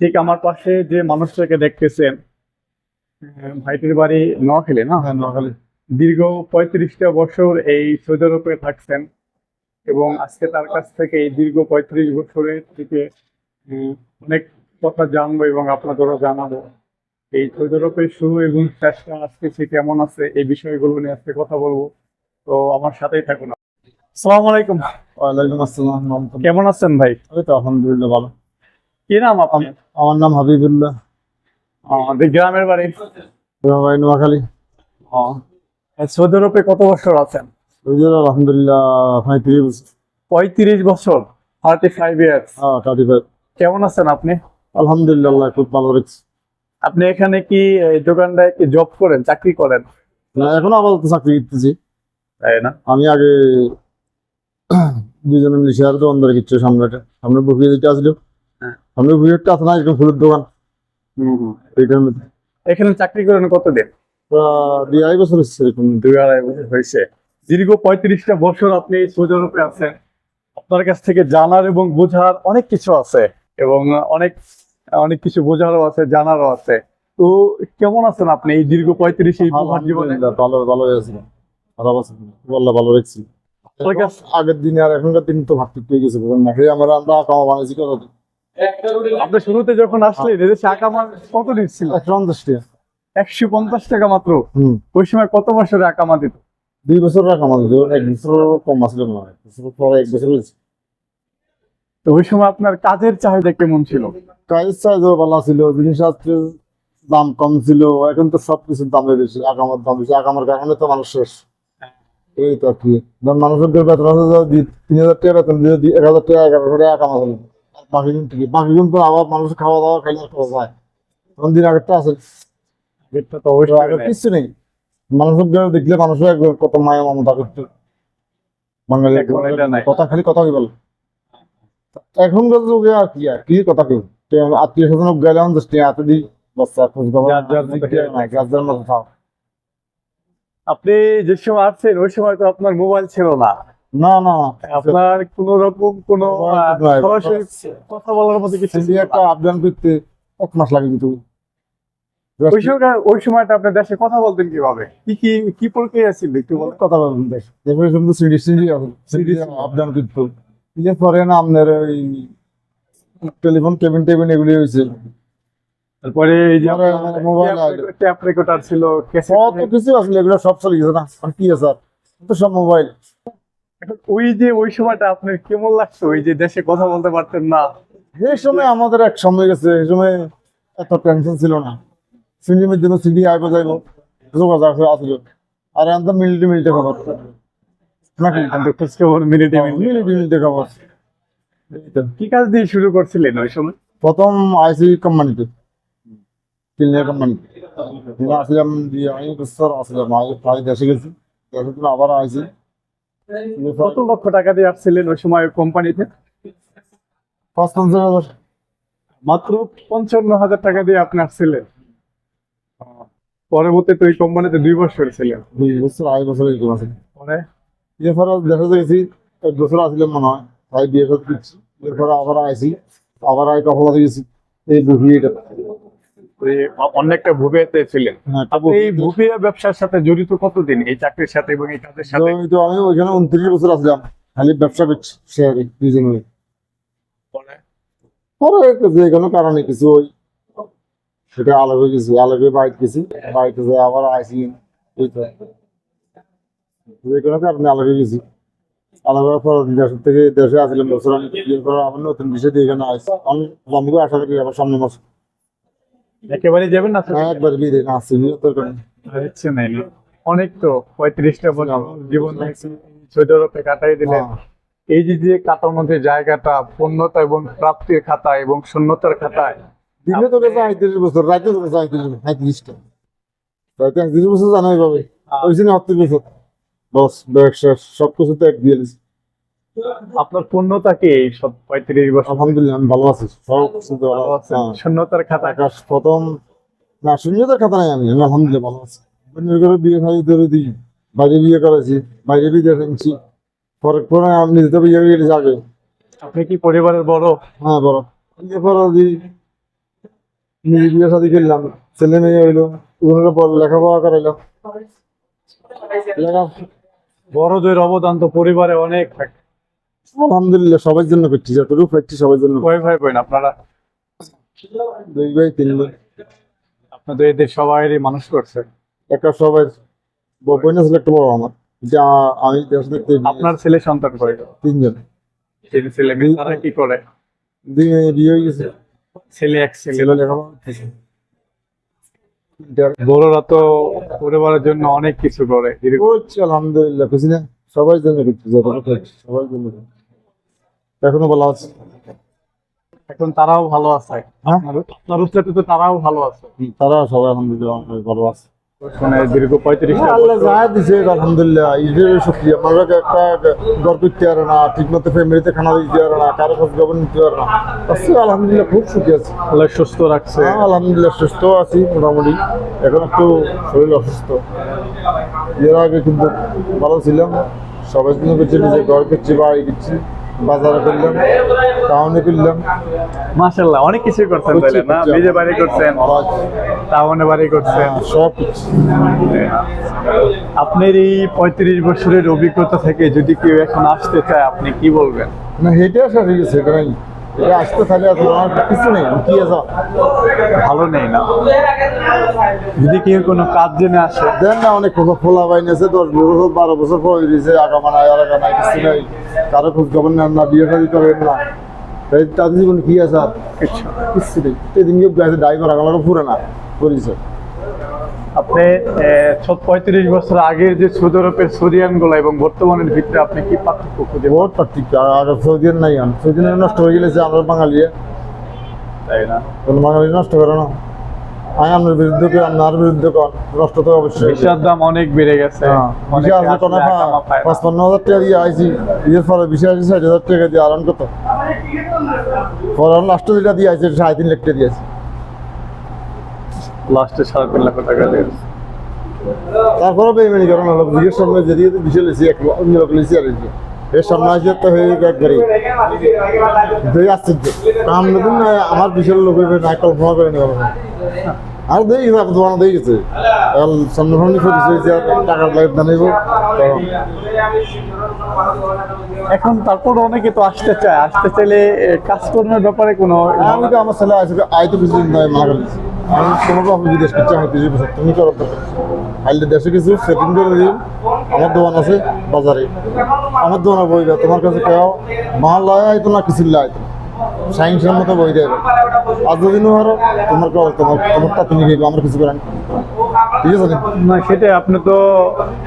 ঠিক আমার পাশে যে মানুষটাকে দেখতেছেন ভাইটির বাড়ি নোয়াখালী না? হ্যাঁ নোয়াখালী। দীর্ঘ পঁয়ত্রিশটা বছর এই সৌদি আরবে থাকছেন এবং আজকে তার কাছ থেকে এই দীর্ঘ পঁয়ত্রিশ বছরের থেকে অনেক কথা জানব এবং আপনাদেরও জানাব। এই সৌদি আরবের শুরু এবং শেষটা আজকে সে কেমন আছে এই বিষয়গুলো নিয়ে আজকে কথা বলব। তো আমার সাথেই থাকুন। আসসালামু আলাইকুম। ওয়ালাইকুম আসসালাম কেমন আছেন ভাই? এই তো আলহামদুলিল্লাহ ভালো। কি নাম আপনি আমার নাম হাবিবুল্লাহ। আমাদের গ্রামের বাড়ি? ভাই নোয়াখালী। সৌদি আরবে কত বছর আছেন? আলহামদুলিল্লাহ পঁয়ত্রিশ বছর। পঁয়ত্রিশ বছর থার্টি ফাইভ ইয়ার্স হ্যাঁ থার্টি ফাইভ কেমন আছেন আপনি? আলহামদুলিল্লাহ খুব ভালো রেখেছি আপনি এখানে কি দোকানটায় কি জব করেন চাকরি করেন? না এখন আপাতত চাকরি করতেছি। তাই না? আমি আগে দুজনে মিলে শেয়ার কিচ্ছু সামনেটা সামনে বুকিয়ে দিতে আসলো। সামনে বুকিয়েটা আছে না এরকম ফুলের দোকান। এইটার মধ্যে। এখানে চাকরি করেন কতদিন? দুই আড়াই বছর হচ্ছে এরকম। দুই আড়াই বছর হয়েছে। দীর্ঘ পঁয়ত্রিশটা বছর আপনি সৌদি আরবে আছেন। আপনার কাছ থেকে জানার এবং বোঝার অনেক কিছু আছে এবং অনেক অনেক কিছু বোঝারও আছে জানারও আছে। তো কেমন আছেন আপনি এই দীর্ঘ পঁয়ত্রিশ এই জীবনে? ভালো ভালো হয়েছে ভালো আছে। আল্লাহ ভালো রেখেছি। আপনার কাছ- আগের দিনে আর এখনকার দিন তো ভাত পেয়ে গেছে আমরা আমরা কামা বানাইছি কত আপনি শুরুতে যখন আসলেন এদেশে আকামার কত দিচ্ছিল একশো পঞ্চাশ টাকা একশো পঞ্চাশ টাকা মাত্র? ওই সময় কত বছরে আকামা দিত? দুই বছর রাখা আমাদের এক বছর কম আসলে না। এক বছর পরে এক বছর তো ওই সময় আপনার কাজের চাহিদা কেমন ছিল? কাজের চাহিদাও ভালো ছিল জিনিস আজকে দাম কম ছিল। এখন তো সব কিছুর দামে বেশি আগামার দাম বেশি। আগামার কারণে তো মানুষ শেষ। এই তো আর কি। মানুষের বেতন আছে যে দি- তিন হাজার টাকা বেতন দিয়ে দি- এক হাজার টাকা এগারোশো টাকা কামা হলো। বাকি দিন থেকে বাকি দিন তো আবার মানুষ খাওয়া দাওয়া খাইলে খাওয়া যায় তখন দিন আগেরটা আছে। তো আগে নেই। মানুষের ঘরে দেখলে মানুষের কত মায়া মমতা করতো। বাঙালি। কথা খালি কথা কি বল। এখনকার যুগে আর কি আর কি কথা কেউ আত্মীয় স্বজন গেলে আমাদের হাতে দিই। বাচ্চা খোঁজ খবর মতো খাও আপনি যে সময় আসছেন ওই সময় তো আপনার মোবাইল ছিল না। না না আপনার কোন রকম কোন কথা বলার মতো কিছু একটা না। করতে এক মাস লাগে ওই সময় ওই সময়টা আপনার দেশে কথা বলতেন কীভাবে? কি কি কি প্রক্রিয়া ছিল একটু কথা বলবেন দেখ এরপরে শুধু সিডি সিডি সিডি আপডাউন করতে। এর পরে না আপনার ওই টেলিফোন কেবিন টেবিন এগুলি তারপরে এই যে মোবাইল ট্যাপ রেকর্ডার ছিল কত কিছু আসলে এগুলো সব চলে গেছে না। কি আছে তো সব মোবাইল এখন ওই যে ওই সময়টা আপনার কেমন লাগতো ওই যে দেশে কথা বলতে পারতেন না। এই সময় আমাদের এক সময় গেছে এই সময় এত টেনশন ছিল না। সিডি মধ্যে সিডি যাইব যোগাযোগ আসল আর এখন তো মিনিটে মিনিটে খবর। নাকি? কিন্তু খোঁজ খবর মিনিটে মিনিটে মিনিটে মিনিটে খবর। কি কাজ দিয়ে শুরু করছিলেন ওই সময়? প্রথম আইসি কোম্পানিতে কিলিয়ার কোম্পানিতে আসলাম দিয়ে আমি বছর আসলাম প্রায় দেশে গেছি। দেশে আবার আইসি কত লক্ষ টাকা দিয়ে আসছিলেন ওই সময় কোম্পানিতে? হাজার। মাত্র পঞ্চান্ন হাজার টাকা দিয়ে আপনি আসছিলেন। পরবর্তীতে ওই কোম্পানিতে দুই বছর ছিলেন। দুই বছর আড়াই বছর এরকম আছে। পরে? এরপরে দেখা গেছি এক বছর মনে হয় তাই বিয়ে করে দিচ্ছি। এরপরে আবার আইসি আবার আই গেছি এই এটা অনেকটা ভুবিয়াতে ছিলেন। হ্যাঁ, এই ব্যবসার সাথে জড়িত কতদিন? এই চাকরির সাথে এবং এই কাজের সাথে? আমি ওইখানে উনত্রিশ বছর আসলাম। খালি ব্যবসা করছি শেয়ারে দুজনে পরে? পরে যে কোনো কারণে কিছু ওই সেটা আলাদা হয়ে আলাদা বাড়িতে গেছি। বাড়িতে আবার আইসি। এই তো যে কোনো কারণে আলাদা গেছি। আলাদা হওয়ার পর দেশ থেকে দেশে আসলাম বছর আমি আবার নতুন বিষয় দিয়ে এখানে আসছি। আমি আশা করি আবার সামনে মাস একেবারে যাবেন না হ্যাঁ, একবার বিয়ে দিন আসছি বিয়ে তোর ইচ্ছে নাই অনেক তো পঁয়ত্রিশটা বছর জীবন সৌদি আরবে কাটাই দিলেন। হ্যাঁ। এই যে যে কাটানোর যে জায়গাটা পূর্ণতা এবং প্রাপ্তির খাতায় এবং শূন্যতার খাতায় দিনে তো গেছে আইত্রিশ বছর রাতে তো গেছে আইত্রিশ আইত্রিশটা রাতে আইত্রিশ বছর জানাই পাবে ওই জন্য আটত্রিশ বছর বস ব্যবসা সব কিছু তো এক দিয়ে। আপনার পূর্ণতা কি এই সব পঁয়ত্রিশ বছর? আলহামদুলিল্লাহ আমি ভালো আছি। সব ভালো ভালো শূন্যতার খাতায় আকাশ প্রথম না শূন্যতার কথা নাই আমি আলহামদুলিল্লাহ ভালো আছি। ঘরে বিয়ে খাই ধরে দিই। বাইরে বিয়ে করেছি বাইরে বিয়ে দেখেছি পরে পরে আমি তো বিয়ে করে আগে আপনি কি পরিবারের বড়? হ্যাঁ বড়। বিয়ে পরে দিই নিজে বিয়ে শাদি করলাম। ছেলে মেয়ে হইল ওগুলোকে পর লেখাপড়া করাইলাম লেখা বড়দের অবদান তো পরিবারে অনেক থাকে। আলহামদুলিল্লাহ সবার জন্য করছি। যতটুকু পাচ্ছি সবার জন্য কয় ভাই বোন আপনারা? দুই ভাই তিন ভাই আপনাদের এদের সবাই মানুষ করছে। একটা সবাই বোন ছিল একটা বড় আমার। যা আমি আপনার ছেলে সন্তান করে তিনজন। তিন ছেলে মেয়ে তারা কি করে? দুই মেয়ে বিয়ে হয়ে গেছে। ছেলে এক ছেলে। ছেলে বড়রা তো পরিবারের জন্য অনেক কিছু করে। আলহামদুলিল্লাহ। খুশি না? সবাই জন্য সবাই জন্য। এখনও ভালো আছে। এখন তারাও ভালো আছে। হ্যাঁ? আপনার উচ্চতে তো তারাও ভালো আছে। তারা সবাই আলহামদুলিল্লাহ ভালো আছে। মানে দীর্ঘ পঁয়ত্রিশটা আল্লাহ যা দিছে আলহামদুলিল্লাহ। একটা ঘর করতে পারে না ঠিক ফ্যামিলিতে খানা দিতে পারে না কারও খোঁজ খবর নিতে পারে না। আজকে আলহামদুলিল্লাহ খুব সুখী আছি। আল্লাহ সুস্থ রাখছে। হ্যাঁ আলহামদুলিল্লাহ সুস্থ আছি মোটামুটি। এখন একটু শরীর অসুস্থ। এর আগে কিন্তু ভালো ছিলাম। সবাই জন্য করছি নিজে ঘর করছি বাড়ি করছি বাজারে করলাম টাউনে করলাম। মাশাল্লাহ অনেক কিছু করছেন তাহলে না। নিজে বাড়ি করছেন আওয়াজ, টাউনে বাড়ি করছেন। হ্যাঁ, সব আপনার এই পঁয়ত্রিশ বছরের অভিজ্ঞতা থেকে যদি কেউ এখন আসতে চায় আপনি কি বলবেন? না হেঁটে আসা ঠিক আছে এটা আসতে তাহলে আমার কিছু নেই কি আছে ভালো নেই না। যদি কেউ কোনো কাজ জেনে আসে। দেন না অনেক খোঁজা ফোলা বাইন আছে দশ বছর বারো বছর পর দিয়েছে আগা মানায় আর আগা নাই কিছু নাই। কারও খোঁজ খবর নেন না বিয়ে শাদি করেন না। তাদের জীবন কি আছে আর? কিছু কিছু নেই। সেদিনকে গেছে ড্রাইভার আগালাটা পুরে না পরিচয় আপনি পঁয়ত্রিশ বছর আগের যে সৌদি আরবের সোরিয়ানগুলো এবং বর্তমানের ভিতরে আপনি কি পার্থক্য খুঁজে বহুত পার্থক্য। আর সৌদিয়ান নাই সৌদিয়ান নষ্ট হয়ে গেলেছে আমরা বাঙালি। তাই না? বাঙালি নষ্ট করে না। আমি আপনার বিরুদ্ধে আপনার বিরুদ্ধে কর নষ্ট তো অবশ্যই। দাম অনেক বেড়ে গেছে। হ্যাঁ, কোনো। পাঁচপান্ন হাজার টাকা দিয়ে আইছি। ঈদের পরে বিশে আসি ষাট হাজার টাকা দিয়ে আরাম কত পরে লাস্টে যেটা দিয়ে আইছে সাড়ে তিন লাখ টাকা দিয়েছে লাস্টে সাড়ে তিন লাখ টাকা দিয়ে। তারপরে বেইমানি কারণ হলো বিয়ের সামনে যে দিয়ে বিশে লেছি এক অন্য লোক লেছি আর কি এর সামনে আসে তো হয়ে গেছে একবারই দুই আশ্চর্য। কাম নতুন আমার বিশাল লোক হইবে না কল্পনা করে নি। আর দেই গেছে আপনার দোকানে দিয়ে গেছে। সামনে সামনে টাকার লাইফ জানাইব এখন তারপর অনেকে তো আসতে চায়। আসতে চাইলে কাজকর্মের ব্যাপারে কোনো আমি তো আমার ছেলে আছে আই তো কিছুদিন নয় মানা করেছি আমি বিদেশ করছি আমি কিছু বছর তুমি দরকার আইলে দেশে কিছু, সেটিং করে দিন আমার দোকান আছে বাজারে। আমার দোকানে বই দেয়। তোমার কাছে কেউ মাল লয় আইতো না, কিছু লয় সাইন্সের মতো বই দেবে আর যদি ধরো তোমার তোমার তোমারটা তুমি আমার কিছু করেন নি? সেটাই আপনি তো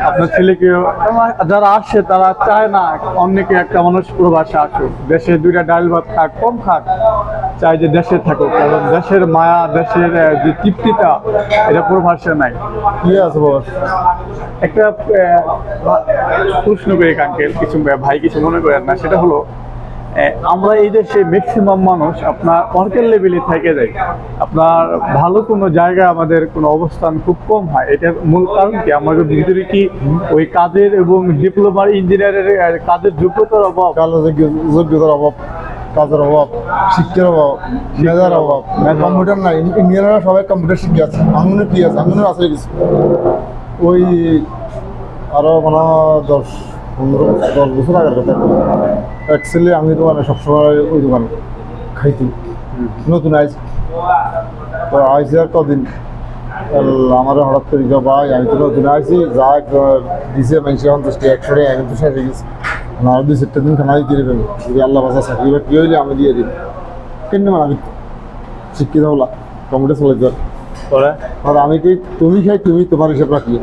আপনার ছেলেকে যারা আসছে তারা চায় না অন্যকে একটা মানুষ প্রবাসে আসুক। দেশে দুইটা ডাল ভাত খাক কম খাক চায় যে দেশে থাকুক। কারণ দেশের মায়া দেশের যে তৃপ্তিটা এটা প্রবাসে নাই। কি আছে বাবা একটা প্রশ্ন করি কাঙ্কেল কিছু ভাই কিছু মনে করেন না সেটা হলো আমরা এই দেশে ম্যাক্সিমাম মানুষ আপনার অর্কের লেভেলে থেকে যায় আপনার ভালো কোনো জায়গায় আমাদের কোনো অবস্থান খুব কম হয়। এটার মূল কারণ কি? আমাদের ভিতরে কি ওই কাজের এবং ডিপ্লোমার ইঞ্জিনিয়ারের কাজের যোগ্যতার অভাব? যোগ্যতার অভাব কাজের অভাব শিক্ষার অভাব মেধার অভাব কম্পিউটার নাই। ইঞ্জিনিয়াররা সবাই কম্পিউটার শিখে আছে আঙুনে কি আছে? আঙুনের আছে কিছু। ওই আরও মানে দশ পনেরো দশ বছর আগের কথা। অ্যাকচুয়ালি আমি দোকানে সবসময় ওই দোকানে খাইতি। নতুন আইস তো আইসি আর কদিন? আমার হঠাৎ করে গো ভাই আমি তো নতুন আইসি যা দিছে মানুষ পঞ্চাশ টাকা একশো টাকা এখন তো শেষ হয়ে গেছে। আমার দুই চারটে দিন খানা দিয়ে দেবেন। যদি আল্লাহ বাসা চাকরি বাকরি হইলে আমি দিয়ে দিন কেন মানে আমি শিক্ষিত হলা কম্পিউটার চালাইতে পারি? করে আর আমি কি তুমি খাই তুমি তোমার হিসাব রাখি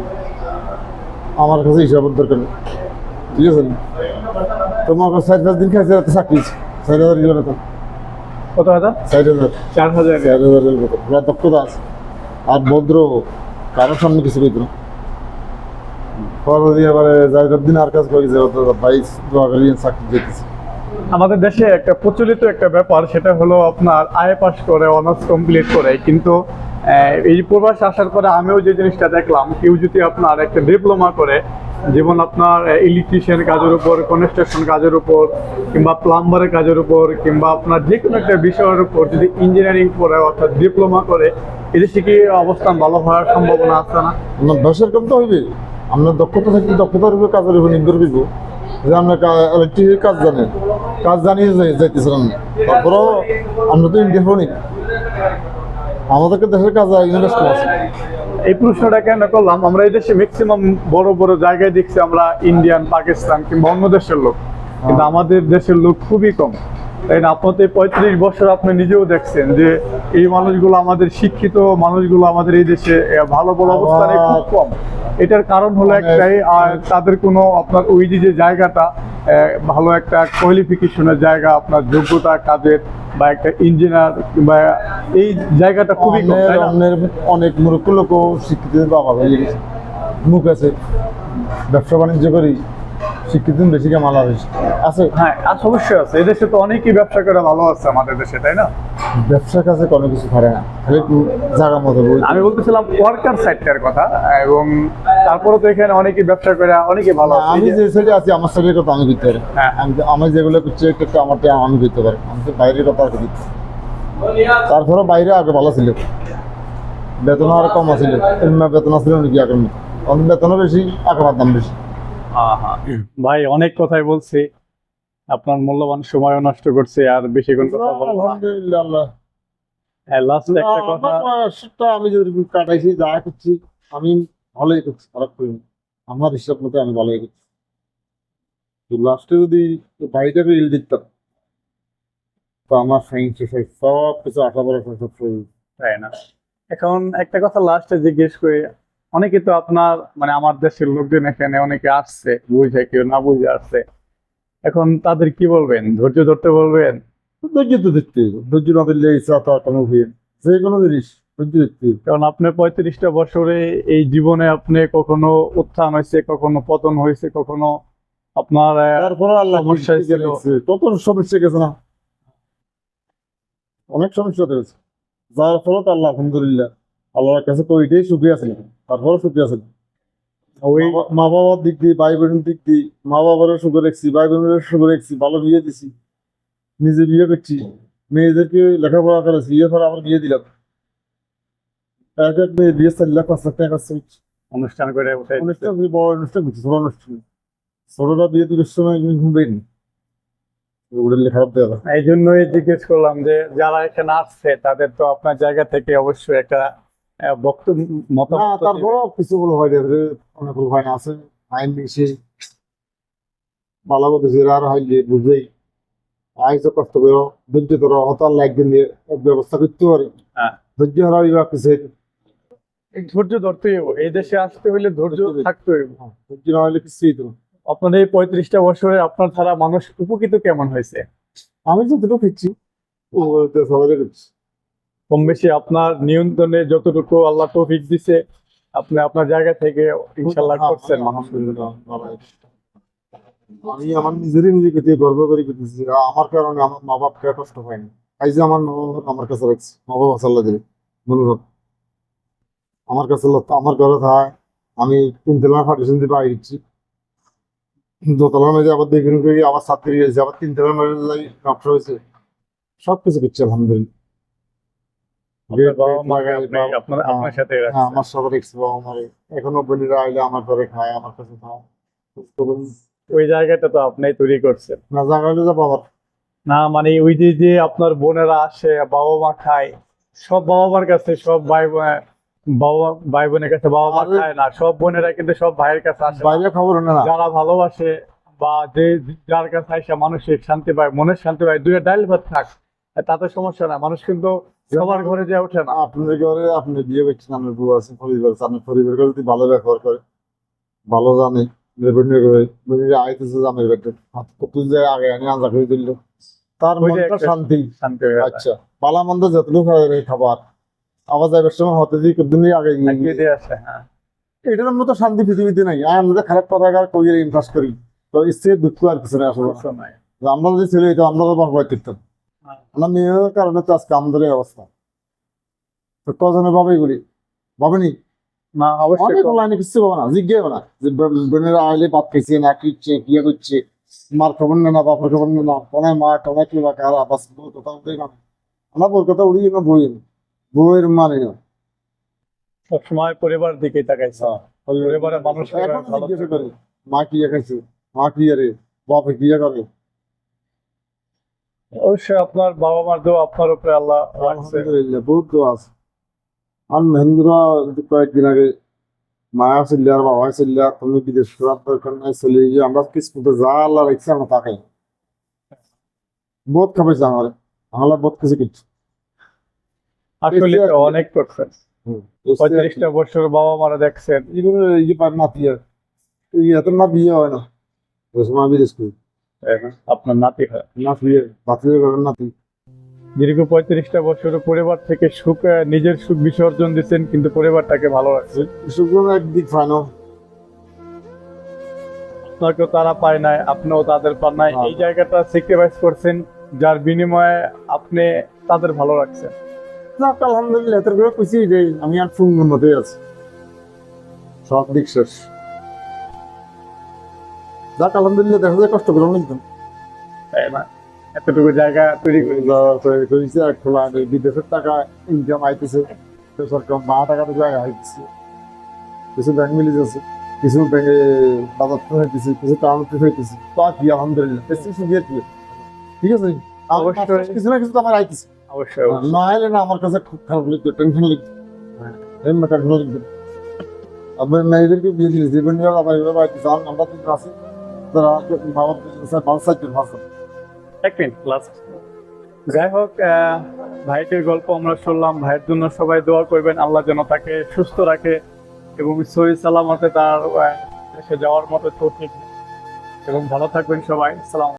আমার কাছে হিসাবের দরকার নেই। ঠিক আছে তোমার কাছে চার পাঁচ দিন খাইছে তো চাকরি চার হাজার বেতন কত হাজার চার হাজার। চার হাজার। চার হাজারের বেতন পুরা দক্ষতা আছে। আর ভদ্র কারোর সামনে কিছু কইতো না। পরে দিয়ে এবারে যাই দিন আর কাজ করি যে চাকরি যেতেছে আমাদের দেশে একটা প্রচলিত একটা ব্যাপার সেটা হলো আপনার আয় পাস করে অনার্স কমপ্লিট করে। কিন্তু এই প্রবাস আসার পরে আমিও যে জিনিসটা দেখলাম, কেউ যদি আপনার একটা ডিপ্লোমা করে, যেমন আপনার ইলেকট্রিশিয়ান কাজের উপর কনস্ট্রাকশন কাজের উপর, কিংবা প্লাম্বারের কাজের উপর, কিংবা আপনার যে কোনো একটা বিষয়ের উপর যদি ইঞ্জিনিয়ারিং করে, অর্থাৎ ডিপ্লোমা করে, এদেশে কি অবস্থান ভালো হওয়ার সম্ভাবনা আছে না? আপনার ব্যবসার কম তো হইবে আপনার দক্ষতা থাকলে দক্ষতার উপরে কাজের উপর নির্ভর করব। যে ইলেকট্রিকের কাজ জানেন, কাজ জানিয়ে যাই- যাইতেছিলেন না তারপরেও আমরা তো ইন্ডিয়া আমাদেরকে দেশের কাজ ইনভেস্ট আছে। এই প্রশ্নটা কেন করলাম? আমরা এই দেশে ম্যাক্সিমাম বড় বড় জায়গায় দেখছি আমরা ইন্ডিয়ান পাকিস্তান কিংবা অন্য দেশের লোক। কিন্তু আমাদের দেশের লোক খুবই কম। তাই না? আপনাদের পঁয়ত্রিশ বছর আপনি নিজেও দেখছেন যে এই মানুষগুলো আমাদের শিক্ষিত মানুষগুলো আমাদের এই দেশে ভালো ভালো অবস্থানে খুব কম। এটার কারণ হলো মানে- একটাই আর তাদের কোনো আপনার ওই যে জায়গাটা ভালো একটা কোয়ালিফিকেশনের জায়গা, আপনার যোগ্যতা কাজের বা একটা ইঞ্জিনিয়ার কিংবা এই জায়গাটা খুবই অনেক মূর্খ লোকও শিক্ষিত মুখ আছে। ব্যবসা বাণিজ্য করি। শিক্ষিত বেশি কামালা হয়েছে আছে? হ্যাঁ আর সমস্যা আছে। এদেশে তো অনেকেই ব্যবসা করে ভালো আছে আমাদের দেশে তাই না? ব্যবসার কাছে কোনো কিছু পারে না। খালি জায়গা মতো আমি বলতেছিলাম ওয়ার্কার সাইডটার কথা এবং তারপরে তো এখানে অনেকে ব্যবসা করে অনেকে ভালো আছে। আমি যে- সাইডে আছি আমার সাইডের কথা আমি করতে পারি। হ্যাঁ। আমি যেগুলো করছি একটু আমারটা আমি করতে পারি। আমি তো বাইরের কথা আর কি তারপরে বাইরে আগে ভালো ছিল। বেতন আর কম আছিল। বেতন আছিল নাকি আগের মতো বেতনও বেশি আগে দাম বেশি। ভাই অনেক কথাই বলছি। আপনার মূল্যবান সময় নষ্ট করছে আর বেশিক্ষণ কথা বলব আলহামদুলিল্লাহ। লাস্ট একটা কথা আমার আমি যদি কাটাইছি যা করছি আমি ভালোই করছি খারাপ করিনি আমার হিসাব মতো আমি ভালোই করছি। লাস্টে যদি বাড়িটাকে ইল দিতাম তো আমার সাইন্স সব কিছু আশা করা সব তাই না? এখন একটা কথা লাস্টে জিজ্ঞেস করি অনেকে তো আপনার মানে আমার দেশের লোকজন এখানে অনেকে আসছে বুঝে কেউ না বুঝে আসছে। এখন তাদের কি বলবেন? ধৈর্য ধরতে বলবেন? ধৈর্য তো দেখতে ধৈর্য না দিলে ইচ্ছা তো কোনো যে কোনো জিনিস ধৈর্য দেখতে কারণ আপনি পঁয়ত্রিশটা বছরে এই জীবনে আপনি কখনো উত্থান হয়েছে কখনো পতন হয়েছে কখনো আপনার তারপরে আল্লাহ সমস্যা কত সমস্যা গেছে না। অনেক সমস্যা হয়েছে। যার ফলত আল্লাহ আলহামদুলিল্লাহ আল্লাহর কাছে তো ওইটাই সুখী আছে। তারপরে সুখী আছে। ওই মা- বাবার দিক দিয়ে ভাই বোনের দিক দিয়ে মা বাবারও সুখে রেখছি ভাই বোনের সুখে রেখছি ভালো বিয়ে দিছি। নিজে বিয়ে করছি। মেয়েদেরকে লেখাপড়া করেছি বিয়ে করে আবার বিয়ে দিলাম। এক এক মেয়ে বিয়ে চার লাখ পাঁচ লাখ টাকা খরচ। অনুষ্ঠান করে অনুষ্ঠান বড় অনুষ্ঠান করছি ছোট অনুষ্ঠান। ছোটটা বিয়ে দিবার সময় তুমি ঘুমবেই নি ওগুলো লেখার দেওয়া এই জন্যই জিজ্ঞেস করলাম যে যারা এখানে আসছে তাদের তো আপনার জায়গা থেকে অবশ্যই একটা না। কিছু হয় অনেকগুলো আছে আইন বেশি ভালো কথা আর হাইলে বুঝেই। আইসো কষ্ট করো ধৈর্য ধরো হয়তো একদিন ব্যবস্থা করতে পারে। হ্যাঁ। ধৈর্য হারা বা কিছু। ধৈর্য ধরতে হইব এই দেশে আসতে হইলে ধৈর্য ধৈর্য থাকতে হইব। হ্যাঁ, ধৈর্য না হলে কিছুই তো। আপনার এই পঁয়ত্রিশটা বছরে আপনার ছাড়া মানুষ উপকৃত কেমন হয়েছে? আমি যতটুকু ফিরছি ও সবাই করছি কম বেশি আপনার নিয়ন্ত্রণে যতটুকু আল্লাহ তৌফিক দিছে আপনি আপনার জায়গা থেকে ইনশাল্লাহ করছেন। ভালো হয়েছে। আমি আমার নিজেরই নিজেকে দিয়ে গর্ব করে করতেছি। আমার কারণে আমার মা বাপকে কষ্ট হয়নি এই যে আমার মা বাবা আমার কাছে রাখছি মা বাবা সাল্লাহ দিলে। মনোরম আমার কাছে আমার ঘরে থাকে আমি তিন তলার পার্টিশন দিয়ে বাইরে দিচ্ছি দোতলার মধ্যে আবার দেখুন আবার ছাত্রী হয়েছে আবার তিন তলার মধ্যে যাই নকশা হয়েছে। সব কিছু করছি আলহামদুলিল্লাহ আপনার বাবা মা লাগাই, আপনি- বাবা- আপনার আপনার সাথে হ্যাঁ রাখছেন। আমার সাথে রেখছি। বাবা মারে এখনও বোনেরা আইলে আমার ঘরে খায় আমার কাছে খায়। ওই জায়গাটা তো আপনি তৈরি করছেন। না জায়গা হলে যাব না মানে ওই যে যে আপনার বোনেরা আসে বাবা মা খায় সব বাবা মার কাছে সব ভাই বাবা ভাই বোনের কাছে বাবা মা খায় না। সব বোনেরা কিন্তু সব ভাইয়ের কাছে আসে। বাইরে খবর না। যারা ভালোবাসে বা যে যার কাছে আইসা মানসিক শান্তি পায় মনের শান্তি পায় দুইটা ডাইল ভাত থাক তাতে সমস্যা না মানুষ কিন্তু সবার ঘরে যে ওঠে না। আপনাদের ঘরে আপনি বিয়ে করছেন আপনার বউ আছে পরিবার আছে আপনার পরিবারকে যদি ভালো ব্যবহার করে ভালো জানে রেভিনিউ করে আইতেছে জামের ব্যাটে হাত কত যে আগে আনি আঞ্জা করে দিল। তার মনটা শান্তি। শান্তি আচ্ছা পালা মন্দ যতটুকু খাবে খাবার। আবার যাইবার সময় হতে দিই আগে দিয়ে আসে হ্যাঁ। এটার মতো শান্তি পৃথিবীতে নাই। আর আমরা খারাপ কথা কার কই ইনফাস করি। তো ইচ্ছে দুঃখ আর কিছু না আসলে। আমরা যদি ছেলে হইতো আমরা তো বাবা করতাম। হ্যাঁ। আমরা মেয়ের কারণে তো আজকে আমাদের এই অবস্থা। তো কজনে ভাবে এগুলি ভাবেনি? না অবশ্যই অনেক কিছু পাবো না জিজ্ঞেস না। যে ব- বোনেরা আইলে ভাত খাইছে না কিচ্ছে করছে মার খবর না বাপের খবর নেই না কোনে মা কোনে কি বা কারা বাস বউর কথা আমরা কথা না বই বউয়ের মানে না। সবসময় পরিবার দিকে তাকাইছে। পরিবারের মানুষ এখন ভালো জিজ্ঞাসা করে মা কি খাইছে মা কি বাপে কি করে অবশ্যই আপনার বাবা মার দোয়া আপনার উপরে আল্লাহ আলহামদুলিল্লাহ বহুত দোয়া আছে। আর মেহেন্দ্রা কয়েকদিন আগে মায়া ছিল আর বাবা ছিল তুমি বিদেশ করার দরকার নাই চলে গিয়ে আমরা কিসমতে যা আল্লাহ রেখেছে আমরা তাকে বহুত খাবাইছে আমার। আমার বহুত কিছু কিছু আসলে অনেক করছেন পঁয়ত্রিশটা বছর বাবা মারা দেখছেন। এগুলো এই যে নাতি আর না বিয়ে হয় না। বিদেশ করি আপনার নাতি হয়। নাতি। দীর্ঘ পঁয়ত্রিশটা বছর পরিবার থেকে সুখ নিজের সুখ বিসর্জন দিচ্ছেন কিন্তু পরিবারটাকে ভালো রাখছে। একদিক আপনাকেও তারা পায় নাই আপনিও তাদের পান নাই। এই জায়গাটা স্যাক্রিফাইস করছেন যার বিনিময়ে আপনি তাদের ভালো রাখছেন। আলহামদুলিল্লাহ এত করে খুশি আমি আর ফুঙ্গুর মধ্যে আছি। সব দিক শেষ। যাক আলহামদুলিল্লাহ দেখা যায় কষ্ট করে অনেক দিন না? এতটুকু জায়গা তৈরি করে করেছে আর খোলা বিদেশের টাকা ইনকাম আইতেছে। সরকার মা টাকা তো জায়গা আইতেছে। কিছু ব্যাংক মিলিজ আছে কিছু ব্যাংকে বাজার হইতেছে কিছু টাউন তো হইতেছে। তো কি আলহামদুলিল্লাহ? কি? ঠিক আছে? অবশ্যই। কিছু না কিছু তো আমার আইতেছে। অবশ্যই। না এলে না আমার কাছে খুব খারাপ লাগতো টেনশন লাগতো এমনি টেনশন লাগতো আপনার মেয়েদেরকে বিয়ে দিলে জীবন আবার এভাবে যান আমরা তো আছি। স্যার ভালো যাই হোক ভাইটির গল্প আমরা শুনলাম। ভাইয়ের জন্য সবাই দোয়া করবেন, আল্লাহ যেন তাকে সুস্থ রাখে এবং সহি সালামতে তার দেশে যাওয়ার মতো ঠিক এবং ভালো থাকবেন সবাই। সালাম